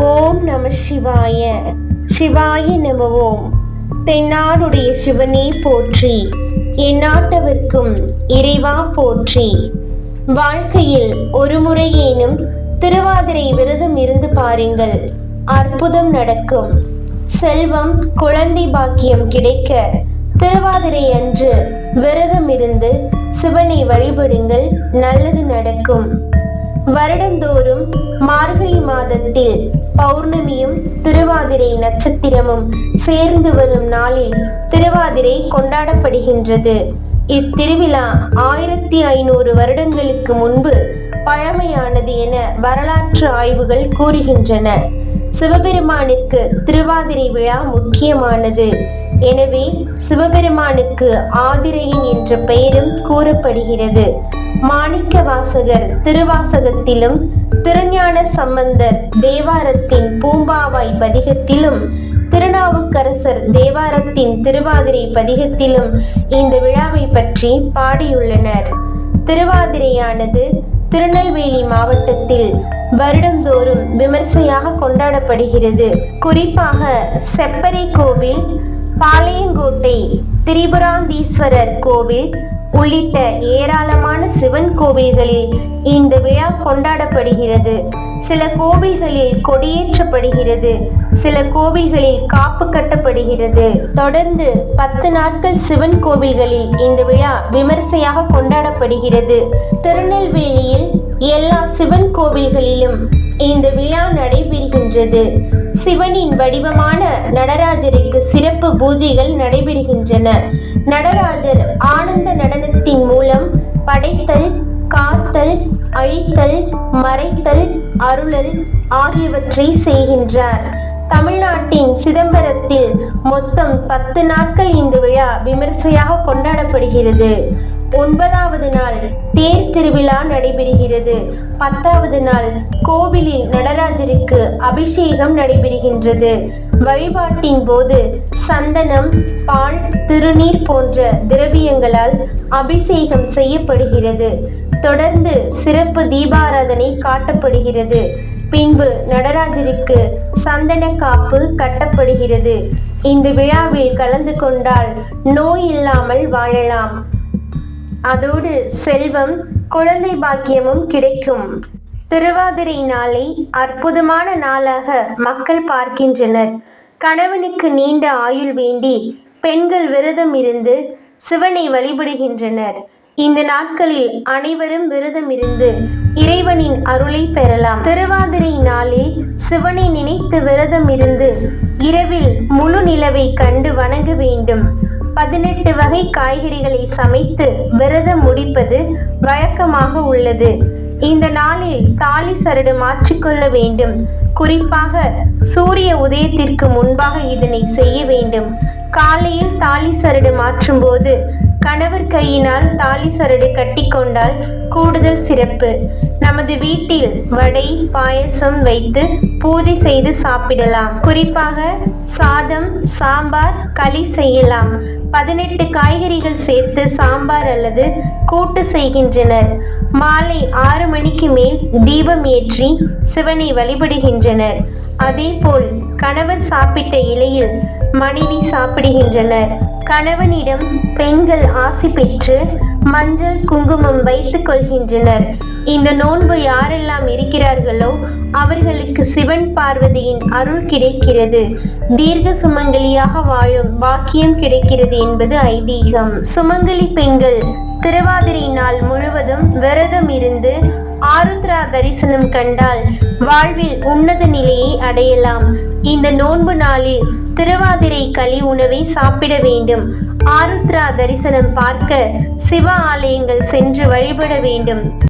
ஓம் நம சிவாய. சிவாய நம ஓம் தென்னாடுடைய சிவனே போற்றி. எந்நாட்டவர்க்கும் இறைவா போற்றி. வாழ்க்கையில் ஒரு முறையேனும் திருவாதிரை விரதம் இருந்து பாருங்கள். அற்புதம் நடக்கும். செல்வம் குழந்தை பாக்கியம் கிடைக்க திருவாதிரை அன்று விரதம் இருந்து சிவனை வழிபடுங்கள். நல்லது நடக்கும். வருடந்தோறும் மார்கழி மாதத்தில் பௌர்ணமியும் திருவாதிரை நட்சத்திரமும் சேர்ந்து வரும் நாளில் திருவாதிரை கொண்டாடப்படுகின்றது. இத்திருவிழா ஆயிரத்தி ஐநூறு வருடங்களுக்கு முன்பு பழமையானது என வரலாற்று ஆய்வுகள் கூறுகின்றன. சிவபெருமானுக்கு திருவாதிரை விழா முக்கியமானது. எனவே சிவபெருமானுக்கு ஆதிரையின் என்ற பெயரும் கூறப்படுகிறது. மாணிக்க வாசகர் திருவாசகத்திலும் திருஞான சம்பந்தர் தேவாரத்தின் பூம்பாவாய் பதிகத்திலும் திருநாவுக்கரசர் தேவாரத்தின் திருவாதிரை பதிகத்திலும் இந்த விழாவை பற்றி பாடியுள்ளனர். திருவாதிரையானது திருநெல்வேலி மாவட்டத்தில் வருடந்தோறும் விமர்சையாக கொண்டாடப்படுகிறது. குறிப்பாக செப்பரை கோவில் பாளையங்கோட்டை திரிபுராந்தீஸ்வரர் கோவில் உள்ளிட்ட ஏராளமான சிவன் கோவில்களில் இந்த விழா கொண்டாடப்படுகிறது. சில கோவில்களில் கொடியேற்றப்படுகிறது. சில கோவில்களில் காப்பு கட்டப்படுகிறது. தொடர்ந்து பத்து நாட்கள் சிவன் கோவில்களில் இந்த விழா விமர்சையாக கொண்டாடப்படுகிறது. திருநெல்வேலியில் எல்லா சிவன் கோவில்களிலும் இந்த விழா நடைபெறுகின்றது. சிவனின் வடிவமான நடராஜருக்கு சிறப்பு பூஜைகள் நடைபெறுகின்றன. நடராஜர் ஆனந்த நடனத்தின் மூலம் படைத்தல் காத்தல் அழித்தல் மறைத்தல் அருளல் ஆகியவற்றை செய்கின்றார். தமிழ்நாட்டின் சிதம்பரத்தில் மொத்தம் பத்து நாட்கள் இந்த விழா விமர்சையாக கொண்டாடப்படுகிறது. ஒன்பதாவது நாள் தேர் திருவிழா நடைபெறுகிறது. பத்தாவது நாள் கோவிலில் நடராஜருக்கு அபிஷேகம் நடைபெறுகின்றது. வழிபாட்டின் போது சந்தனம் பால் திருநீர் போன்ற திரவியங்களால் அபிஷேகம் செய்யப்படுகிறது. தொடர்ந்து சிறப்பு தீபாராதனை காட்டப்படுகிறது. பின்பு நடராஜருக்கு சந்தன காப்பு கட்டப்படுகிறது. இந்த விழாவில் கலந்து கொண்டால் நோய் இல்லாமல் வாழலாம். அதோடு செல்வம் குழந்தை பாக்கியமும் கிடைக்கும். திருவாதிரை நாளை அற்புதமான நாளாக மக்கள் பார்க்கின்றனர். கணவனுக்கு நீண்ட ஆயுள் வேண்டி பெண்கள் விரதம் இருந்து சிவனை வழிபடுகின்றனர். இந்த நாட்களில் அனைவரும் விரதம் இருந்து இறைவனின் அருளை பெறலாம். திருவாதிரை நாளில் சிவனை நினைத்து விரதம் இருந்து இரவில் முழு நிலவை கண்டு வணங்க வேண்டும். பதினெட்டு வகை காய்கறிகளை சமைத்து விரதம் முடிப்பது வழக்கமாக உள்ளது. இந்த நாளில் தாலி சரடு மாற்றிக்கொள்ள வேண்டும். குறிப்பாக சூரிய உதயத்திற்கு முன்பாக இதனை செய்ய வேண்டும். காலையில் தாலி சரடு மாற்றும் போது கணவர் கையினால் தாலி சரடு கட்டிக்கொண்டால் கூடுதல் சிறப்பு. நமது வீட்டில் வடை பாயசம் வைத்து பூஜை செய்து சாப்பிடலாம். குறிப்பாக சாதம் சாம்பார் களி செய்யலாம். பதினெட்டு காய்கறிகள் சேர்த்து சாம்பார் அல்லது கூட்டு செய்கின்றனர். மாலை ஆறு மணிக்கு மேல் தீபம் ஏற்றி சிவனை வழிபடுகின்றனர். அதேபோல் கணவர் சாப்பிட்ட இலையில் மனைவி சாப்பிடுகின்றனர். கணவனிடம் பெண்கள் ஆசி பெற்று மஞ்சள் குங்குமம் வைத்துக் கொள்கின்றனர். இந்த நோன்பு யாரெல்லாம் இருக்கிறார்களோ அவர்களுக்கு சிவன் பார்வதியின் அருள் கிடைக்கிறது. தீர்க்க சுமங்கலியாக வாழும் பாக்கியம் கிடைக்கிறது என்பது ஐதீகம். சுமங்கலி பெண்கள் திருவாதிரை நாள் முழுவதும் விரதம் இருந்து ஆருத்ரா தரிசனம் கண்டால் வாழ்வில் உன்னத நிலையை அடையலாம். இந்த நோன்பு நாளில் திருவாதிரை களி உணவை சாப்பிட வேண்டும். ஆருத்ரா தரிசனம் பார்க்க சிவ ஆலயங்கள் சென்று வழிபட வேண்டும்.